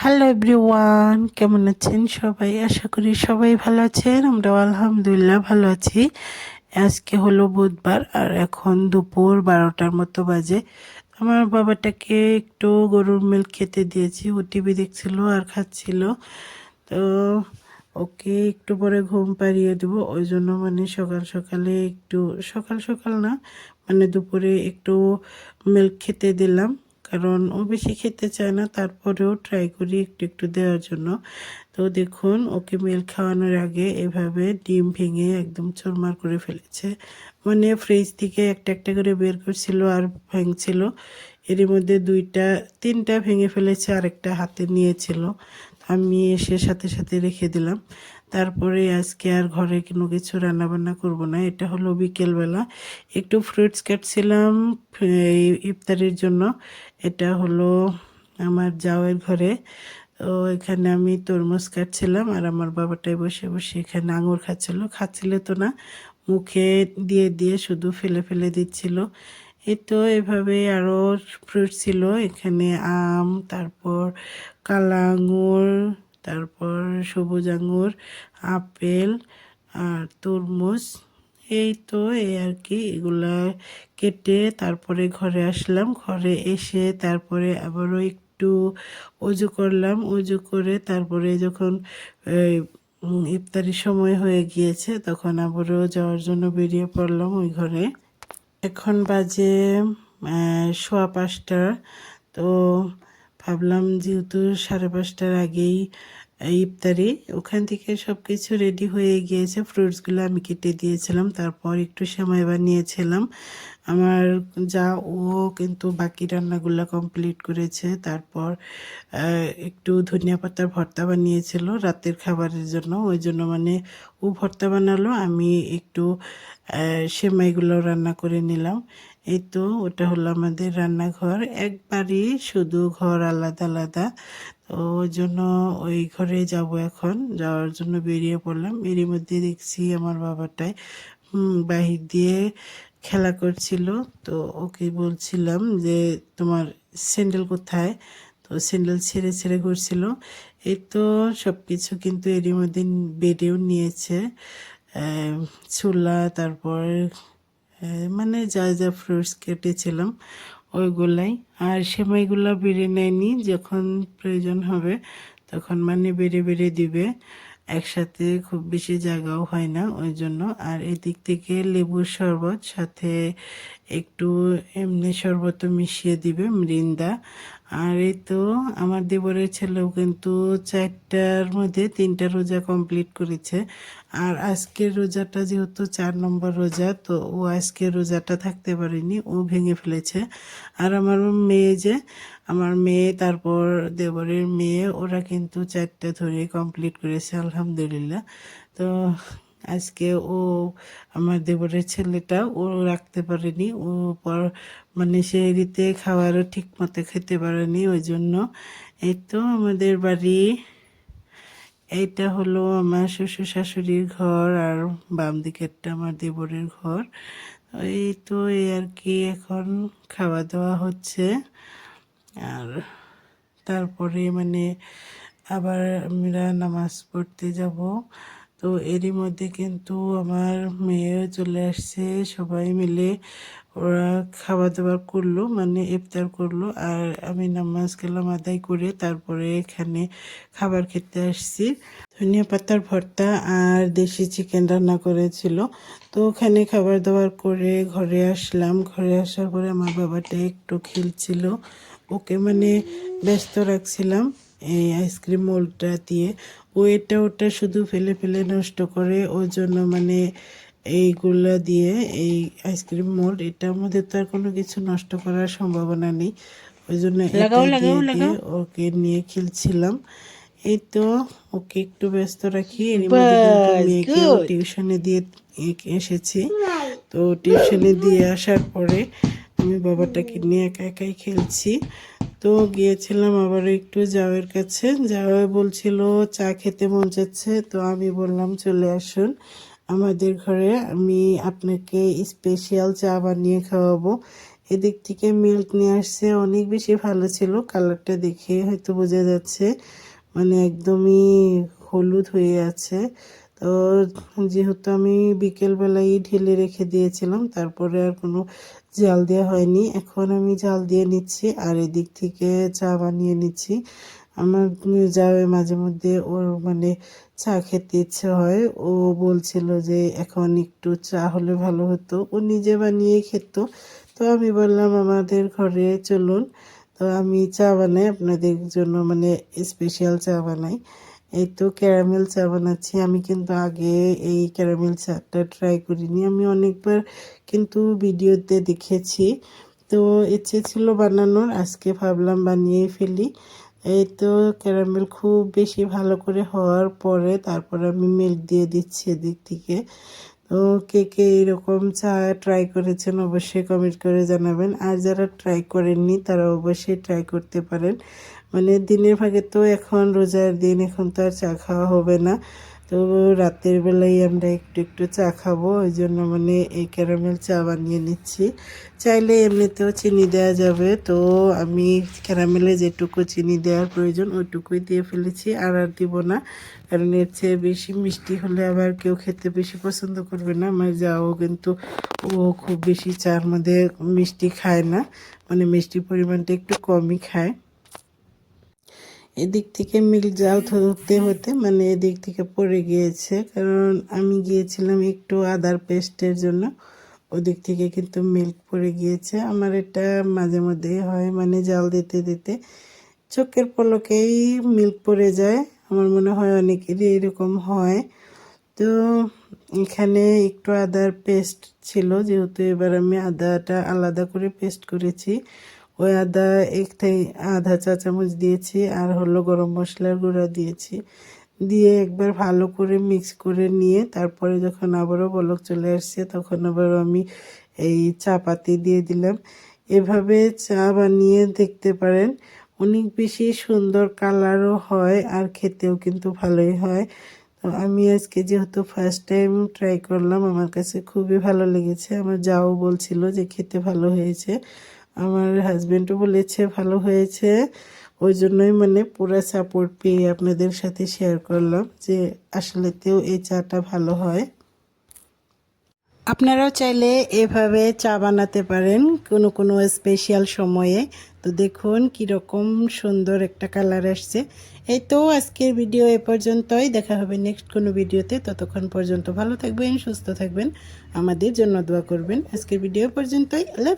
Hello everyone কেমন আছেন সবাই? আশা করি সবাই ভালো আছেন। আমরা আলহামদুলিল্লাহ ভালো আছি। আজকে হলো বুধবার, আর এখন দুপুর বারোটার মতো বাজে। আমার বাবাটাকে একটু গরুর মিল্ক খেতে দিয়েছি। ও টিভি দেখছিল আর খাচ্ছিল। তো ওকে একটু পরে ঘুম পাড়িয়ে দেবো। ওই জন্য মানে সকাল সকালে একটু, সকাল সকাল না মানে দুপুরে একটু মিল্ক খেতে দিলাম। কারণ ও বেশি খেতে চায় না, তারপরেও ট্রাই করি একটু একটু দেওয়ার জন্য। তো দেখুন, ওকে মিল খাওয়ানোর আগে এভাবে ডিম ভেঙে একদম চোরমার করে ফেলেছে। মানে ফ্রিজ থেকে একটা একটা করে বের করছিল আর ভাঙছিল। এর মধ্যে দুইটা, তিনটা ভেঙে ফেলেছে আর একটা হাতে নিয়েছিল। আমি এসে সাথে সাথে রেখে দিলাম। তারপরে আজকে আর ঘরে কোনো কিছু রান্না বান্না করব না, এটা হলো বিকেলবেলা। একটু ফ্রুটস কাটছিলাম, এই ইফতারির জন্য। এটা হলো আমার জাওয়ের ঘরে। তো এখানে আমি তরমুজ কাটছিলাম আর আমার বাবাটাই বসে বসে এখানে আঙুর খাচ্ছিল। খাচ্ছিল তো না, মুখে দিয়ে দিয়ে শুধু ফেলে ফেলে দিচ্ছিল। এই তো এভাবে আরও ফ্রুট ছিল। এখানে আম, তারপর কালা আঙুর তারপর সবুজ আঙুর আপেল আর তরমুজ। এই তো এই আর কি, এগুলা কেটে তারপরে ঘরে আসলাম। ঘরে এসে তারপরে আবারও একটু অজু করলাম। অজু করে তারপরে যখন ইফতারির সময় হয়ে গিয়েছে, তখন আবারও যাওয়ার জন্য বেরিয়ে পড়লাম ওই ঘরে। এখন বাজে সোয়া পাঁচটা। তো ভাবলাম যেহেতু সাড়ে পাঁচটার আগেই ইফতারি, ওখান থেকে সব কিছু রেডি হয়ে গিয়েছে। ফ্রুটসগুলো আমি কেটে দিয়েছিলাম, তারপর একটু সময় বানিয়েছিলাম। আমার যা ও কিন্তু বাকি রান্নাগুলো কমপ্লিট করেছে, তারপর একটু ধনিয়া পাতার ভর্তা বানিয়েছিল রাতের খাবারের জন্য। ওই জন্য মানে ও ভর্তা বানালো, আমি একটু সেমাইগুলো রান্না করে নিলাম। এই তো, ওটা হলো আমাদের রান্নাঘর। একবারই শুধু ঘর আলাদা আলাদা। তো ওই জন্য ওই ঘরে যাব এখন। যাওয়ার জন্য বেরিয়ে পড়লাম। এরই মধ্যে দেখছি আমার বাবাটাই বাহির দিয়ে খেলা করছিল। তো ওকে বলছিলাম যে, তোমার স্যান্ডেল কোথায়? তো স্যান্ডেল ছেড়ে ছেড়ে ঘুরছিল। এই তো সব কিছু কিন্তু এরই মধ্যে বেডেও নিয়েছে। ছোলা তারপর মানে যা যা ফ্রুটস কেটেছিলাম, ওইগুলাই। আর সেমাইগুলো বেড়ে নেয়নি, যখন প্রয়োজন হবে তখন মানে বেড়ে বেড়ে দিবে। একসাথে খুব বেশি জায়গাও হয় না ওই জন্য। আর এদিক থেকে লেবুর শরবত, সাথে একটু এমনি শরবতও মিশিয়ে দিবে, মৃন্দা। আর এই তো আমার দেবরের ছেলেও কিন্তু চারটার মধ্যে তিনটা রোজা কমপ্লিট করেছে। আর আজকের রোজাটা যেহেতু চার নম্বর রোজা, তো ও আজকের রোজাটা থাকতে পারেনি, ও ভেঙে ফেলেছে। আর আমার মেয়ে যে, আমার মেয়ে, তারপর দেবরের মেয়ে, ওরা কিন্তু চারটা ধরে কমপ্লিট করেছে, আলহামদুলিল্লাহ। তো আজকে ও, আমার দেবরের ছেলেটা, ও রাখতে পারেনি, ও পর মানে সে রীতে খাবারও ঠিক মতো খেতে পারেনি ওই জন্য এই তো আমাদের বাড়ি। এইটা হলো আমার শ্বশুর শাশুড়ির ঘর আর বাম দিকেরটা আমার দেবরের ঘর। এই তো এই আর কি এখন খাওয়া দাওয়া হচ্ছে। আর তারপরে মানে আবার আমরা নামাজ পড়তে যাব। তো এরই মধ্যে কিন্তু আমার মেয়েও চলে আসছে। সবাই মিলে ওরা খাওয়া দাওয়া করল মানে ইফতার করল আর আমি নামাজ গেলাম আদায় করে তারপরে এখানে খাবার খেতে আসছি। ধনিয়া পাতার ভর্তা আর দেশি চিকেন রান্না করেছিল। তো ওখানে খাবার দাবার করে ঘরে আসলাম। ঘরে আসার পরে আমার বাবাটা একটু খেলছিল। ওকে মানে ব্যস্ত রাখছিলাম। এই আইসক্রিম মোলটা দিয়ে ও এটা ওটা শুধু ফেলে ফেলে নষ্ট করে ওই জন্য মানে এইগুলো দিয়ে এই আইসক্রিম মোল্ড এটার মধ্যে তো আর কোনো কিছু নষ্ট করার সম্ভাবনা নেই। ওই জন্য ওকে নিয়ে খেলছিলাম। এই তো ওকে একটু ব্যস্ত রাখি এর মেয়েকে টিউশনে দিয়ে এসেছি। তো টিউশনে দিয়ে আসার পরে আমি বাবাটাকে নিয়ে একা একাই খেলছি। তো গিয়েছিলাম আবার একটু জাওয়ের কাছে। জাওয়ে বলছিল, চা খেতে মন যাচ্ছে? তো আমি বললাম, চলে আসুন আমাদের ঘরে। আমি আপনাকে স্পেশাল চা বানিয়ে খাওয়াবো। এদিক থেকে মিল্ক নিয়ে আসছে। অনেক বেশি ভালো ছিল কালারটা দেখে হয়তো বোঝা যাচ্ছে। মানে একদমই হলুদ হয়ে আছে। তো যেহেতু আমি বিকেলবেলায় ঢেলে রেখে দিয়েছিলাম, তারপরে আর কোনো জাল দেওয়া হয়নি। এখন আমি জাল দিয়ে নিচ্ছি আর এদিক থেকে চা বানিয়ে নিচ্ছি। আমার যাবে মাঝে মধ্যে ওর মানে চা খেতে ইচ্ছে হয়। ও বলছিল যে এখন একটু চা হলে ভালো হতো। ও নিজে বানিয়ে খেত। তো আমি বললাম, আমাদের ঘরে চলুন। তো আমি চা বানাই। আপনাদের জন্য মানে স্পেশাল চা বানাই। এই তো ক্যারামেল চা বানাচ্ছি। আমি কিন্তু আগে এই ক্যারামেল চাটা ট্রাই করিনি। আমি অনেকবার কিন্তু ভিডিওতে দেখেছি। তো ইচ্ছে ছিল বানানোর, আজকে ভাবলাম বানিয়ে ফেলি। এই তো ক্যারামেল খুব বেশি ভালো করে হওয়ার পরে তারপর আমি মিল্ক দিয়ে দিচ্ছি এদিক থেকে। কে কে এরকম চা ট্রাই করেছেন অবশ্যই কমেন্ট করে জানাবেন। আর যারা ট্রাই করেননি, তারা অবশ্যই ট্রাই করতে পারেন। মানে দিনের ভাগে তো এখন, রোজার দিন, এখন তো আর চা খাওয়া হবে না। তো রাতের বেলায় আমরা একটু একটু চা খাব, ওই জন্য মানে এই ক্যারামেল চা বানিয়ে নিচ্ছি। চাইলে এমনিতেও চিনি দেওয়া যাবে, তো আমি ক্যারামেলে যেটুকু চিনি দেওয়ার প্রয়োজন ওইটুকুই দিয়ে ফেলেছি, আর আর দিব না। কারণ এর চেয়ে বেশি মিষ্টি হলে আবার কেউ খেতে বেশি পছন্দ করবে না, আমার যাও কিন্তু ও খুব বেশি চার মধ্যে মিষ্টি খায় না মানে মিষ্টির পরিমাণটা একটু কমই খায়। এদিক থেকে মিল্ক জাল ধরতে হতে মানে এদিক থেকে পড়ে গিয়েছে। কারণ আমি গিয়েছিলাম একটু আদার পেস্টের জন্য। ওদিক থেকে কিন্তু মিল্ক পড়ে গিয়েছে। আমার এটা মাঝে মধ্যেই হয় মানে জাল দিতে দিতে চোখের পলকেই মিল্ক পড়ে যায়। আমার মনে হয় অনেকেরই এরকম হয়। তো এখানে একটু আদার পেস্ট ছিল, যেহেতু এবার আমি আদাটা আলাদা করে পেস্ট করেছি। ওই আদা এক আধা চা চামচ দিয়েছি, আর হলো গরম মশলার গুঁড়া দিয়েছি। দিয়ে একবার ভালো করে মিক্স করে নিয়ে তারপরে যখন আবারও বলক চলে আসছে, তখন আবার আমি এই চা পাতি দিয়ে দিলাম। এভাবে চা বানিয়ে দেখতে পারেন, অনেক বেশি সুন্দর কালারও হয় আর খেতেও কিন্তু ভালোই হয়। তো আমি আজকে যেহেতু ফার্স্ট টাইম ট্রাই করলাম, আমার কাছে খুবই ভালো লেগেছে। আমার যাও বলছিল যে খেতে ভালো হয়েছে। আমার হাজব্যান্ডও বলেছে, ভালো হয়েছে। ওই জন্যই মানে পুরো সাপোর্ট পেয়ে আপনাদের সাথে শেয়ার করলাম যে আসলেতেও এই চাটা ভালো হয়। আপনারাও চাইলে এভাবে চা বানাতে পারেন কোনো কোনো স্পেশাল সময়ে। তো দেখুন কীরকম সুন্দর একটা কালার আসছে। এই তো আজকের ভিডিও এ পর্যন্তই। দেখা হবে নেক্সট কোনো ভিডিওতে ততক্ষণ পর্যন্ত ভালো থাকবেন, সুস্থ থাকবেন। আমাদের জন্য দোয়া করবেন। আজকের ভিডিও পর্যন্তই। আল্লাহ